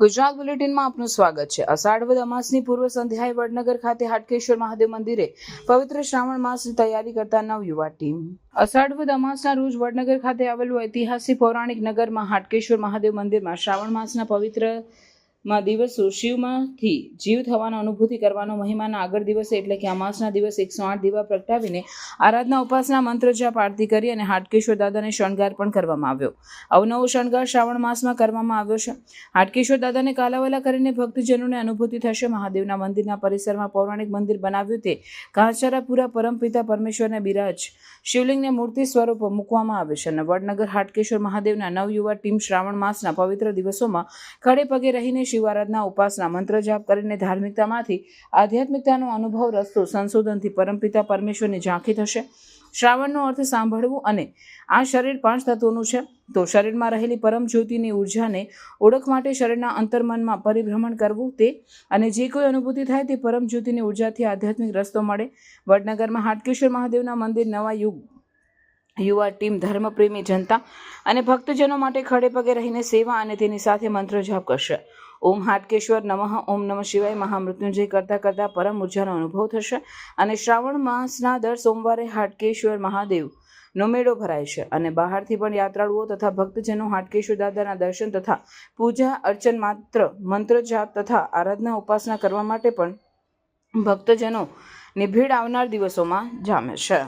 ગુજરાત બુલેટિનમાં આપનું સ્વાગત છે. અષાઢ અમાસની પૂર્વ સંધ્યાએ વડનગર ખાતે હાટકેશ્વર મહાદેવ મંદિરે પવિત્ર શ્રાવણ માસની તૈયારી કરતા નવ યુવા ટીમ. અષાઢ વદ અમાસના રોજ વડનગર ખાતે આવેલું ઐતિહાસિક પૌરાણિક નગરમાં હાટકેશ્વર મહાદેવ મંદિરમાં શ્રાવણ માસના પવિત્ર માં દિવસો શિવમાંથી જીવ થવાનો અનુભૂતિ કરવાનો મહિમાના આગળ દિવસે એટલે કે અમાસના દિવસે એકસો આઠ દીવા પ્રગટાવીને આરાધના ઉપાસના મંત્ર જાપ આરતી કરી અને હાટકેશ્વર દાદાને શણગાર પણ કરવામાં આવ્યો. અવનવો શણગાર શ્રાવણ માસમાં કરવામાં આવ્યો છે. હાટકેશ્વર દાદાને કાલાવાલા કરીને ભક્તજનોને અનુભૂતિ થશે. મહાદેવના મંદિરના પરિસરમાં પૌરાણિક મંદિર બનાવ્યું તે ઘાસચારાપુરા પરમપિતા પરમેશ્વરને બિરાજ. શિવલિંગને મૂર્તિ સ્વરૂપ મૂકવામાં આવે છે અને વડનગર હાટકેશ્વર મહાદેવના નવયુવા ટીમ શ્રાવણ માસના પવિત્ર દિવસોમાં ખડે પગે રહીને શિવ આરાધના ઉપાસના મંત્ર જાપ કરીને ધાર્મિકતામાંથી આધ્યાત્મિકતાનો અનુભવ રસ્તો સંશોધનથી પરમપિતા પરમેશ્વરની ઝાંખી થશે. શ્રાવણનો અર્થ સાંભળવું અને આ શરીર પાંચ તત્વોનું છે. તો શરીરમાં રહેલી પરમ જ્યોતિની ઉર્જાને ઓળખ માટે શરીરના અંતર્મનમાં પરિભ્રમણ કરવું તે અને જે કોઈ અનુભૂતિ થાય તે પરમ જ્યોતિની ઉર્જાથી આધ્યાત્મિક રસ્તો મળે. વડનગરમાં હાટકેશ્વર મહાદેવના મંદિર, નવા યુગ યુવા ટીમ, ધર્મપ્રેમી જનતા અને ભક્તજનો માટે ખડે પગે રહીને સેવા અને તેની સાથે મંત્ર જાપ કરશે. ઓમ હાટકેશ્વર નમઃ, ઓમ નમઃ શિવાય મહામૃત્યુંજય કરતાં કરતાં પરમ ઉર્જાનો અનુભવ થશે અને શ્રાવણ માસના દર સોમવારે હાટકેશ્વર મહાદેવ નો મેળો ભરાય છે. અને બહારથી પણ યાત્રાળુઓ તથા ભક્તજનો હાટકેશ્વર દાદાના દર્શન તથા પૂજા અર્ચન માત્ર મંત્ર જાપ તથા આરાધના ઉપાસના કરવા માટે પણ ભક્તજનો ની ભીડ આવનાર દિવસોમાં જામે છે.